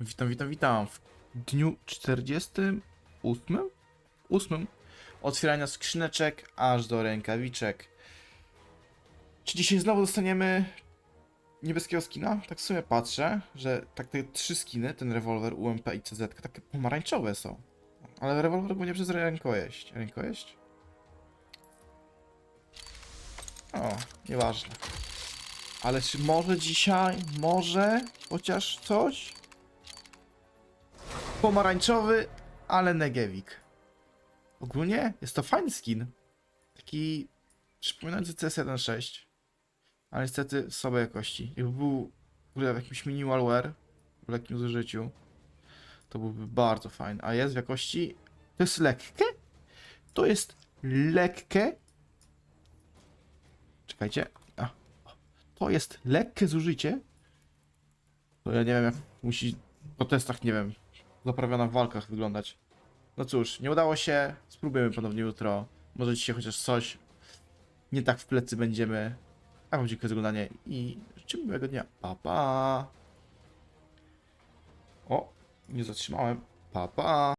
Witam, witam, witam. W dniu 48? 8? Otwierania skrzyneczek aż do rękawiczek. Czy dzisiaj znowu dostaniemy niebieskiego skina? Tak w sumie patrzę, że tak te trzy skiny, ten rewolwer, UMP i CZ, takie pomarańczowe są. Ale rewolwer będzie przez rękojeść. Rękojeść? O, nieważne. Ale czy może dzisiaj, może chociaż coś? Pomarańczowy, ale negewik. Ogólnie jest to fajny skin. Taki przypominający CS1.6. Ale niestety słabej jakości. Jakby był w ogóle w jakimś minimalware, w lekkim zużyciu, to byłby bardzo fajny. A jest w jakości... To jest lekkie? To jest lekkie? Czekajcie. A. To jest lekkie zużycie? To ja nie wiem jak musi po testach, nie wiem, zaprawiona w walkach wyglądać. No cóż, nie udało się. Spróbujemy ponownie jutro. Może dzisiaj chociaż coś nie tak w plecy będziemy. A wam dziękuję za oglądanie i życzę miłego dnia. Pa, pa. O, nie zatrzymałem. Pa, pa.